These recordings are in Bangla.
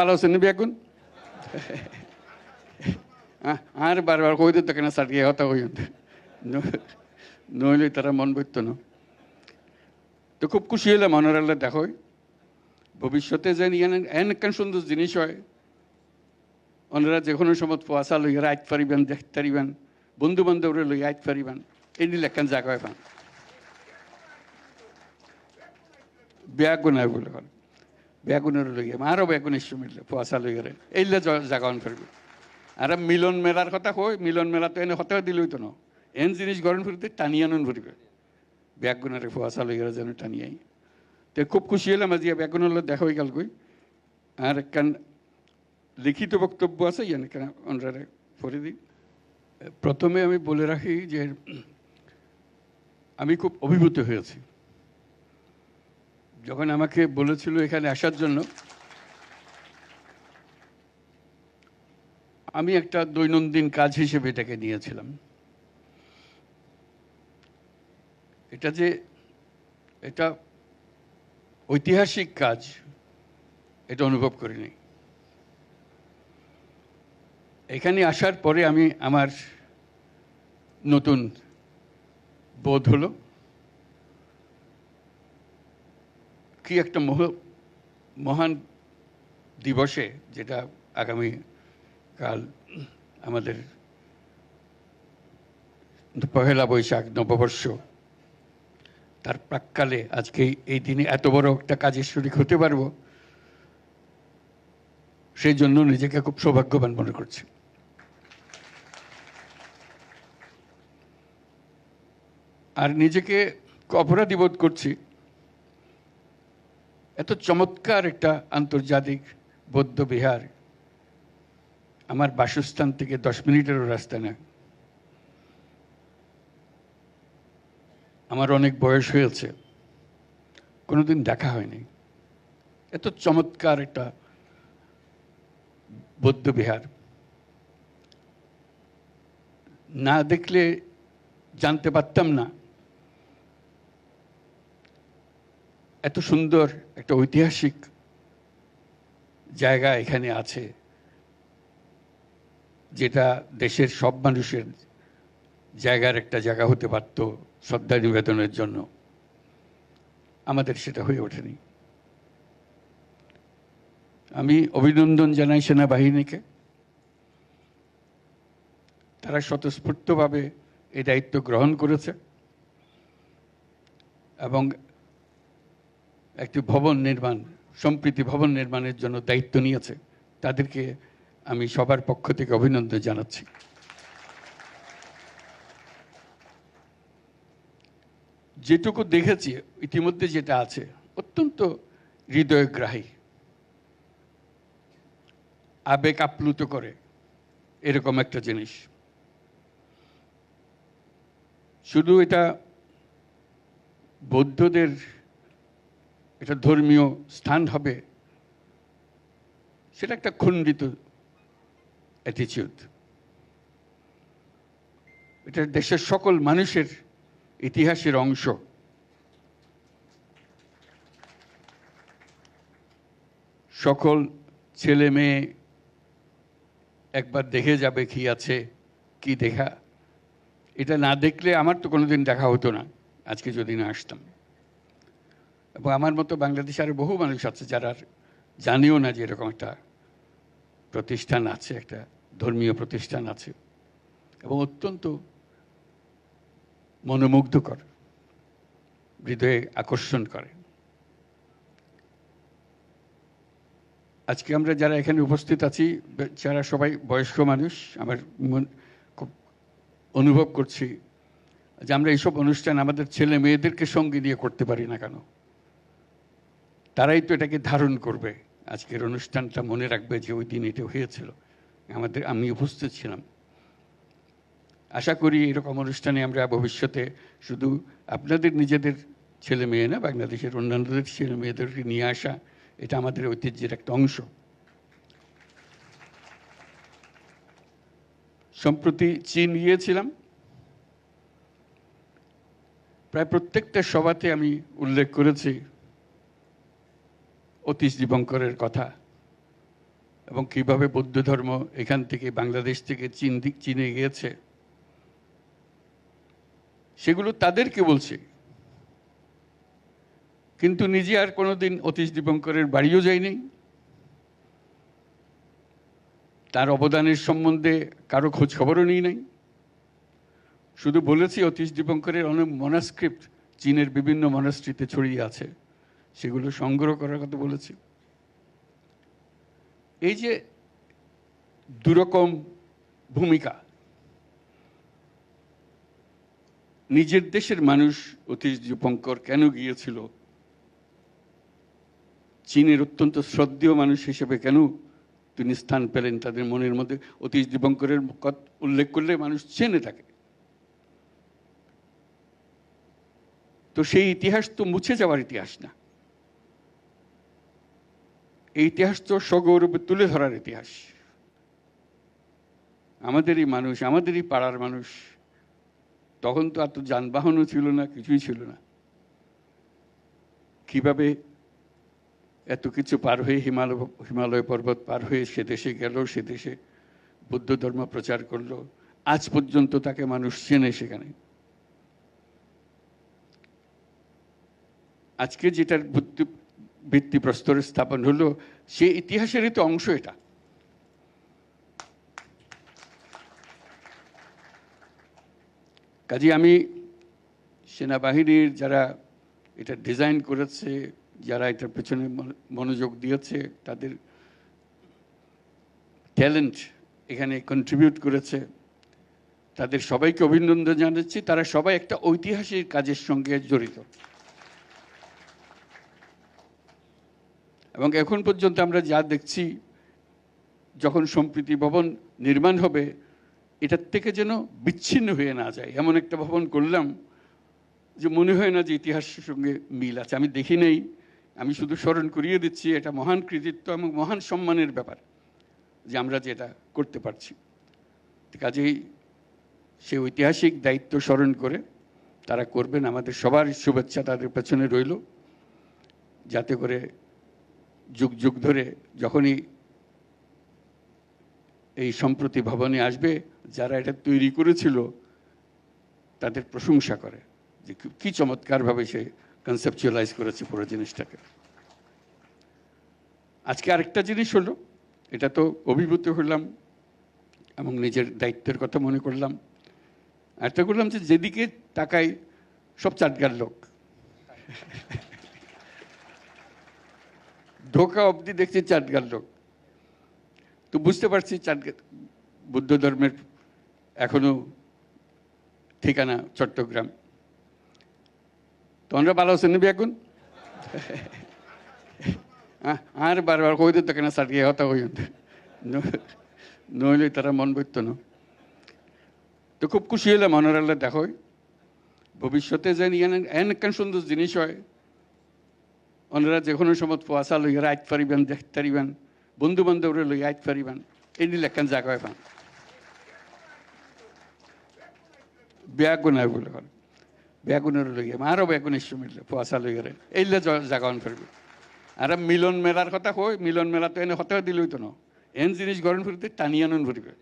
ভালো আছেন এখন আর বারবার কই দিত কেন সাটিয়ে কথা কই নইলে তারা মন বইত না। তো খুব খুশি হলাম অনারাল্লা দেখো। ভবিষ্যতে যে এন একখান সুন্দর জিনিস হয়। ওনারা যে কোনো সময় পোয়াশা লইয়া আইত পারিবেন দেখতে পারিবেন বন্ধু বান্ধবরে লইয়া আইত পারিবেন। এই নিলে একখান জায়গা পান? বেগুনের বলে বেগুনের লইয়া আরও বেগুনের মিললে, পোয়াশা লইয়ারে এইলে জাগান ফিরবে। আর মিলন মেলার কথা কই, মিলন মেলা তো এনে হতে দিলই তো না। এন জিনিস গরম ফিরতে টানিয়ে আনুন ফিরবে। ব্যাগুনের পোয়াশা লইয়ারে যেন টানিয়াই তো খুব খুশি হলাম আজ ব্যাগুনের দেখা হয়ে গেল কই। আর একখান লিখিত বক্তব্য আছে, ইয়ান ওনারা পড়ে দিই। প্রথমে আমি বলে রাখি যে, আমি খুব অভিভূত হয়েছি যখন আমাকে বলেছিল এখানে আসার জন্য, আমি একটা দৈনন্দিন কাজ হিসেবে এটাকে নিয়েছিলাম। এটা যে এটা ঐতিহাসিক কাজ, এটা অনুভব করিনি। এখানে আসার পরে আমি আমার নতুন বোধ হলো কি একটা মহ, মহান দিবসে, যেটা আগামী কাল আমাদের পহেলা বৈশাখ নববর্ষ, তার প্রাককালে আজকে এই দিনে এত বড় একটা কাজের শরিক হতে পারব, সেই জন্য নিজেকে খুব সৌভাগ্যবান মনে করছি। আর নিজেকে অপরাধী বোধ করছি। এত চমৎকার একটা আন্তর্জাতিক বৌদ্ধ বিহার। আমার বাসস্থান থেকে দশ মিনিটেরও রাস্তা না। আমার অনেক বয়স হয়েছে। কোনোদিন দেখা হয়নি। এত চমৎকার একটা বৌদ্ধ বিহার। না দেখলে জানতে পারতাম না এত সুন্দর একটা ঐতিহাসিক জায়গা এখানে আছে, যেটা দেশের সব মানুষের জায়গার একটা জায়গা হতে পারত শ্রদ্ধা নিবেদনের জন্য। আমাদের সেটা হয়ে ওঠেনি। আমি অভিনন্দন জানাই সেনাবাহিনীকে। তারা স্বতঃস্ফূর্তভাবে এই দায়িত্ব গ্রহণ করেছে এবং একটি ভবন নির্মাণ, সম্প্রীতি ভবন নির্মাণের জন্য দায়িত্ব নিয়েছে। তাদেরকে আমি সবার পক্ষ থেকে অভিনন্দন জানাচ্ছি। যেটুকু দেখেছি, ইতিমধ্যে যেটা আছে, অত্যন্ত হৃদয়গ্রাহী। আবেগ আপ্লুত করে, এরকম একটা জিনিস। শুধু এটা বৌদ্ধদের এটা ধর্মীয় স্থান হবে, সেটা একটা খণ্ডিত অ্যাটিচিউড এটা দেশের সকল মানুষের ইতিহাসের অংশ। সকল ছেলে মেয়ে একবার দেখে যাবে কি আছে, কি দেখা। এটা না দেখলে আমার তো কোনোদিন দেখা হতো না, আজকে যদি না আসতাম। এবং আমার মতো বাংলাদেশে আরও বহু মানুষ আছে যারা জানেও না যে এরকম একটা প্রতিষ্ঠান আছে, একটা ধর্মীয় প্রতিষ্ঠান আছে এবং অত্যন্ত মনোমুগ্ধকর, হৃদয়ে আকর্ষণ করে। আজকে আমরা যারা এখানে উপস্থিত আছি, যারা সবাই বয়স্ক মানুষ, আমার খুব অনুভব করছি যে আমরা এইসব অনুষ্ঠান আমাদের ছেলে মেয়েদেরকে সঙ্গে নিয়ে করতে পারি না কেন? তারাই তো এটাকে ধারণ করবে। আজকের অনুষ্ঠানটা মনে রাখবে যে ওই দিন এটা হয়েছিল। আমাদের, আমি উপস্থিত ছিলাম। আশা করি এরকম অনুষ্ঠানে আমরা ভবিষ্যতে শুধু আপনাদের নিজেদের ছেলে মেয়ে না, বাংলাদেশের অন্যান্যদের ছেলে মেয়েদেরকে নিয়ে আসা, এটা আমাদের ঐতিহ্যের একটা অংশ। সম্প্রতি চীন গিয়েছিলাম। প্রায় প্রত্যেকটা সভাতে আমি উল্লেখ করেছি অতীশ দীপঙ্করের কথা। এবং কীভাবে বৌদ্ধ ধর্ম এখান থেকে বাংলাদেশ থেকে চীন দিক চীনে গিয়েছে, সেগুলো তাদেরকে বলছে। কিন্তু নিজে আর কোনোদিন অতীশ দীপঙ্করের বাড়িও যায়নি। তার অবদানের সম্বন্ধে কারও খোঁজ খবরও নিই নাই। শুধু বলেছি, অতীশ দীপঙ্করের অনেক মনাস্ক্রিপ্ট চীনের বিভিন্ন মনাস্ট্রিতে ছড়িয়ে আছে। সেগুলো সংগ্রহ করার কথা বলেছি। এই যে দুরকম ভূমিকা, নিজের দেশের মানুষ অতীশ দীপঙ্কর কেন গিয়েছিল? চীনের অত্যন্ত শ্রদ্ধেয় মানুষ হিসেবে কেন তিনি স্থান পেলেন তাদের মনের মধ্যে? অতীশ দীপঙ্করের উল্লেখ করলে মানুষ চেনে থাকে তো সেই ইতিহাস তো মুছে যাওয়ার ইতিহাস না। এই ইতিহাস তো সগৌরবে তুলে ধরার ইতিহাস। আমাদেরই মানুষ, আমাদেরই পাড়ার মানুষ, তখন তো এত যানবাহনও ছিল না, কিছুই ছিল না। কীভাবে এত কিছু পার হয়ে হিমালয় হিমালয় পর্বত পার হয়ে সে দেশে গেল, সে দেশে বুদ্ধ ধর্ম প্রচার করল, আজ পর্যন্ত তাকে মানুষ চেনে সেখানে। আজকে যেটার ভিত্তি ভিত্তিপ্রস্তরে স্থাপন হলো, সে ইতিহাসেরই তো অংশ এটা। কাজে আমি সেনাবাহিনীর যারা এটা ডিজাইন করেছে, যারা এটার পেছনে মনোযোগ দিয়েছে, তাদের ট্যালেন্ট এখানে কন্ট্রিবিউট করেছে। তাদের সবাইকে অভিনন্দন জানাচ্ছি। তারা সবাই একটা ঐতিহাসিক কাজের সঙ্গে জড়িত। এবং এখন পর্যন্ত আমরা যা দেখছি, যখন সম্প্রীতি ভবন নির্মাণ হবে, এটার থেকে যেন বিচ্ছিন্ন হয়ে না যায়। এমন একটা ভবন করলাম যে মনে হয় না যে ইতিহাসের সঙ্গে মিল আছে। আমি দেখি নেই। আমি শুধু স্মরণ করিয়ে দিচ্ছি, এটা মহান কৃতিত্ব এবং মহান সম্মানের ব্যাপার যে আমরা যেটা করতে পারছি। কাজেই সে ঐতিহাসিক দায়িত্ব স্মরণ করে তারা করবেন। আমাদের সবার শুভেচ্ছা তাদের পেছনে রইল। যাতে করে যুগ যুগ ধরে যখনই এই সম্প্রতি ভবনে আসবে, যারা এটা তৈরি করেছিল, তাদের প্রশংসা করে যে কি- চমৎকারভাবে সে কনসেপচুয়ালাইজ করেছে পুরো জিনিসটাকে। আজকে আরেকটা জিনিস হলো, এটা তো অভিভূত হলাম এবং নিজের দায়িত্বের কথা মনে করলাম। আরেকটা করলাম যে যেদিকে তাকাই, সব চাটগার লোক। ঢোকা অবধি দেখছি চাটগার লোক। তো বুঝতে পারছি চাটগা বুদ্ধ ধর্মের এখনও ঠিকানা চট্টগ্রাম। তোমরা ভালো আছেন নাবি এখন? আর বারবার কই দিত কেন সাটিয়ে হতা হই নইলে তারা মন বইত না। তো খুব খুশি হলাম অনারাল্লা দেখো ভবিষ্যতে যেন এন একখান সুন্দর জিনিস হয়। ওনারা যে কোনো সময় পোয়াশা লইয়া আইত পারিবেন দেখতে পারিবেন বন্ধু বান্ধবরে লইয়া আইত পারিবেন, এই একখান জায়গা পান বেয়াগুনা বলে করে বেগুনের লইয়া আরও বেগুনের মিললে, পোয়াশা লইয়া এইলে জায়গা ফিরবে আর মিলন মেলার কথা কই, মিলন মেলা তো এনে হতে দিলই তো না। এন জিনিস গরম ফিরতে টানিয়ে আনুন ফিরবে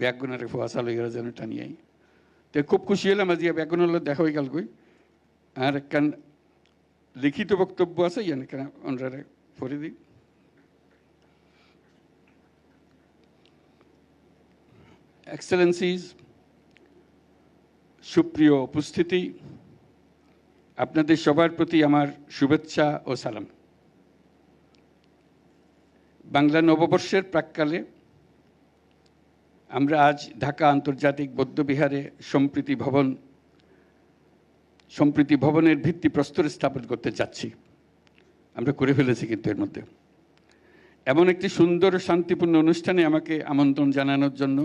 ব্যাগুনারে পোয়াশা লইয়া যেন টানিয়াই। তো খুব খুশি হলাম আজি, ব্যাগুনের দেখা হয়ে গেল কই। আর একখান লিখিত বক্তব্য আছে, ইয়ান ওনারা পড়ে দিই? এক্সেলেন্সিজ সুপ্রিয় উপস্থিতি, আপনাদের সবার প্রতি আমার শুভেচ্ছা ও সালাম। বাংলা নববর্ষের প্রাককালে আমরা আজ ঢাকা আন্তর্জাতিক বৌদ্ধবিহারে সম্প্রীতি ভবন সম্প্রীতি ভবনের ভিত্তি প্রস্তর স্থাপন করতে যাচ্ছি আমরা করে ফেলেছি কিন্তু এর মধ্যে। এমন একটি সুন্দর শান্তিপূর্ণ অনুষ্ঠানে আমাকে আমন্ত্রণ জানানোর জন্য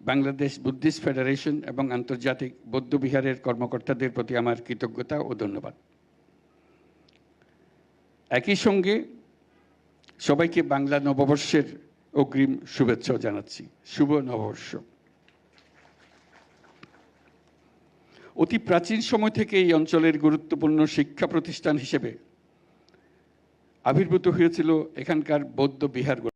বাংলাদেশ বুদ্ধিস্ট ফেডারেশন এবং আন্তর্জাতিক বৌদ্ধ বিহারের কর্মকর্তাদের প্রতি আমার কৃতজ্ঞতা ও ধন্যবাদ। একই সঙ্গে সবাইকে বাংলা নববর্ষের অগ্রিম শুভেচ্ছাও জানাচ্ছি। শুভ নববর্ষ। অতি প্রাচীন সময় থেকে এই অঞ্চলের গুরুত্বপূর্ণ শিক্ষা প্রতিষ্ঠান হিসেবে আবির্ভূত হয়েছিল এখানকার বৌদ্ধ বিহার